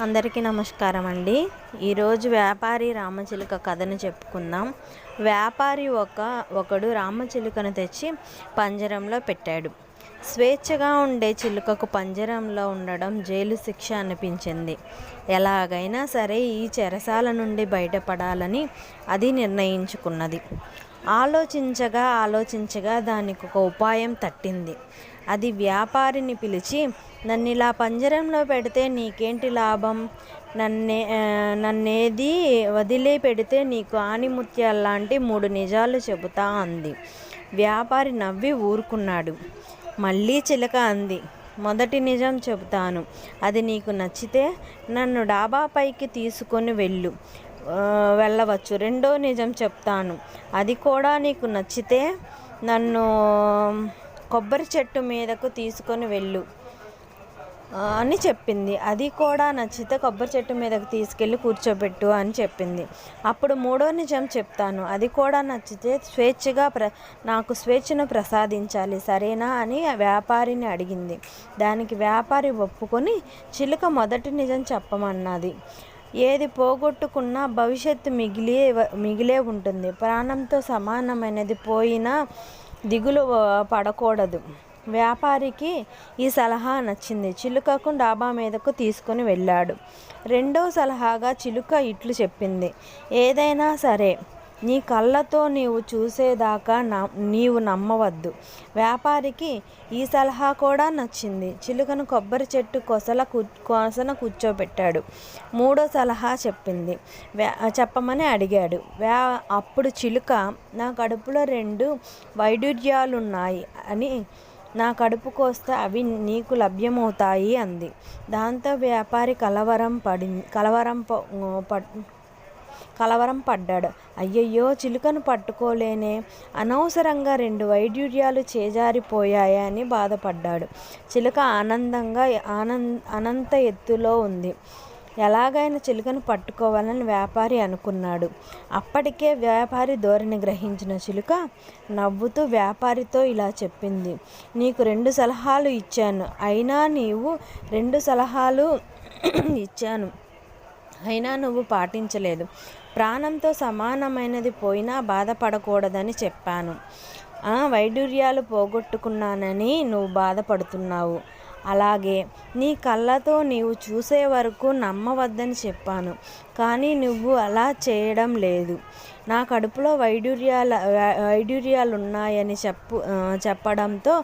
అందరికీ నమస్కారం అండి. ఈరోజు వ్యాపారి రామచిలుక కథను చెప్పుకుందాం. వ్యాపారి ఒక ఒకడు రామచిలుకను తెచ్చి పంజరంలో పెట్టాడు. స్వేచ్ఛగా ఉండే చిలుకకు పంజరంలో ఉండడం జైలు శిక్ష అనిపించింది. ఎలాగైనా సరే ఈ చెరసాల నుండి బయటపడాలని అది నిర్ణయించుకున్నది. ఆలోచించగా ఆలోచించగా దానికి ఒక ఉపాయం తట్టింది. అది వ్యాపారిని పిలిచి నన్ను ఇలా పంజరంలో పెడితే నీకేంటి లాభం? నన్నే నన్నేది వదిలే పెడితే నీకు ఆనిముత్యాలు లాంటి మూడు నిజాలు చెబుతా అంది. వ్యాపారి నవ్వి ఊరుకున్నాడు. మళ్ళీ చిలక అంది. మొదటి నిజం చెబుతాను. అది నీకు నచ్చితే నన్ను డాబా పైకి తీసుకొని వెళ్ళు. వెళ్ళవచ్చు. రెండో నిజం చెప్తాను. అది కూడా నీకు నచ్చితే నన్ను కొబ్బరి చెట్టు మీదకు తీసుకొని వెళ్ళు. అని చెప్పింది. అది కూడా నచ్చితే కొబ్బరి చెట్టు మీదకి తీసుకెళ్ళి కూర్చోబెట్టు అని చెప్పింది. అప్పుడు మూడో నిజం చెప్తాను. అది కూడా నచ్చితే స్వేచ్ఛగా ప్ర నాకు స్వేచ్ఛను ప్రసాదించాలి సరేనా అని వ్యాపారిని అడిగింది. దానికి వ్యాపారి ఒప్పుకొని చిలుక మొదటి నిజం చెప్పమన్నది. ఏది పోగొట్టుకున్నా భవిష్యత్తు మిగిలే మిగిలే ఉంటుంది. ప్రాణంతో సమానమైనది పోయినా దిగులు పడకూడదు. వ్యాపారికి ఈ సలహా నచ్చింది. చిలుకకు డాబా మీదకు తీసుకుని వెళ్ళాడు. రెండో సలహాగా చిలుక ఇట్లు చెప్పింది. ఏదైనా సరే నీ కళ్ళతో నీవు చూసేదాకా నీవు నమ్మవద్దు. వ్యాపారికి ఈ సలహా కూడా నచ్చింది. చిలుకను కొబ్బరి చెట్టు కొసల కొసన కూర్చోబెట్టాడు. మూడో సలహా చెప్పింది. చెప్పమని అడిగాడు. వ్యా అప్పుడు చిలుక నా కడుపులో రెండు వైడూర్యాలున్నాయి అని నా కడుపు కోస్తే అవి నీకు లభ్యమవుతాయి అంది. దాంతో వ్యాపారి కలవరం పడి కలవరం ప కలవరం పడ్డాడు. అయ్యయ్యో చిలుకను పట్టుకోలేనే. అనవసరంగా రెండు వైడ్యూర్యాలు చేజారిపోయాయని బాధపడ్డాడు. చిలుక ఆనందంగా ఆనంద అనంత ఎత్తులో ఉంది. ఎలాగైనా చిలుకను పట్టుకోవాలని వ్యాపారి అనుకున్నాడు. అప్పటికే వ్యాపారి ధోరణి గ్రహించిన చిలుక నవ్వుతూ వ్యాపారితో ఇలా చెప్పింది. నీకు రెండు సలహాలు ఇచ్చాను. అయినా నీవు రెండు సలహాలు ఇచ్చాను. అయినా నువ్వు పాటించలేదు. ప్రాణంతో సమానమైనది పోయినా బాధపడకూడదని చెప్పాను. వైడూర్యాలు పోగొట్టుకున్నానని నువ్వు బాధపడుతున్నావు. అలాగే నీ కళ్ళతో నీవు చూసే వరకు నమ్మవద్దని చెప్పాను. కానీ నువ్వు అలా చేయడం లేదు. నా కడుపులో వైడూర్యాల వైడూర్యాలు ఉన్నాయని చెప్పు చెప్పడంతో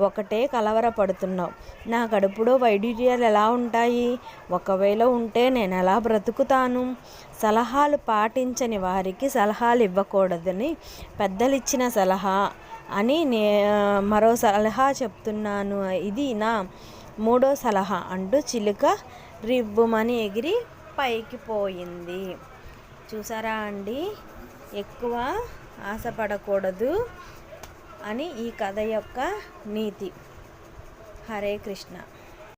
ఒకటే కలవరపడుతున్నావు. నా కడుపులో వైడూర్యాలు ఎలా ఉంటాయి? ఒకవేళ ఉంటే నేను ఎలా బ్రతుకుతాను? సలహాలు పాటించని వారికి సలహాలు ఇవ్వకూడదని పెద్దలు ఇచ్చిన సలహా అని నే మరో సలహా చెప్తున్నాను. ఇది నా మూడో సలహా అంటూ చిలుక రివ్వుమని ఎగిరి పైకి పోయింది. చూసారా అండి? ఎక్కువ ఆశపడకూడదు. అని ఈ కథ యొక్క నీతి. హరే కృష్ణ.